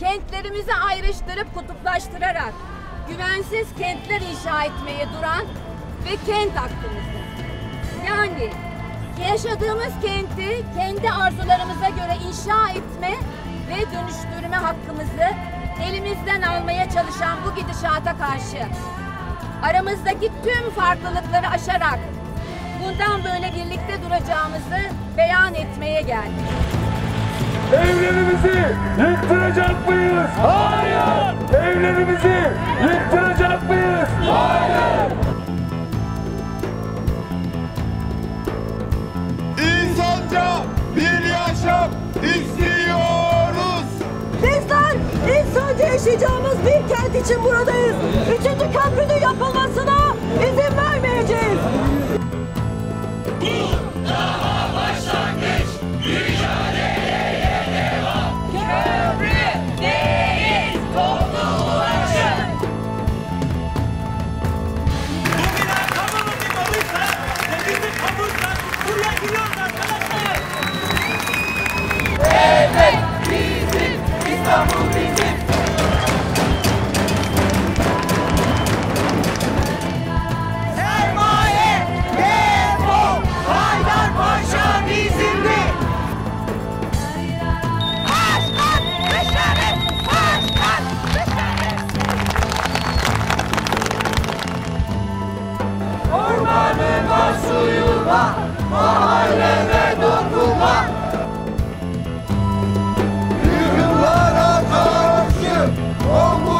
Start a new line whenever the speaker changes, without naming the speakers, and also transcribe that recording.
kentlerimizi ayrıştırıp kutuplaştırarak güvensiz kentler inşa etmeye duran ve kent hakkımızı. Yani yaşadığımız kenti kendi arzularımıza göre inşa etme ve dönüştürme hakkımızı elimizden almaya çalışan bu gidişata karşı aramızdaki tüm farklılıkları aşarak bundan böyle birlikte duracağımızı beyan etmeye geldik.
Evlerimizi yıktıracak mıyız? Hayır! Evlerimizi yıktıracak mıyız? Hayır! İnsanca bir yaşam istiyoruz. Bizler insanca yaşayacağımız bir kent için buradayız. Üçüncü köprünün yapılmasını İstanbul bizim. Sermaye defol, Haydarpaşa bizimdi. Kaç kaç dışarı, kaç kaç dışarı. Ormanıma mahalleme Oh,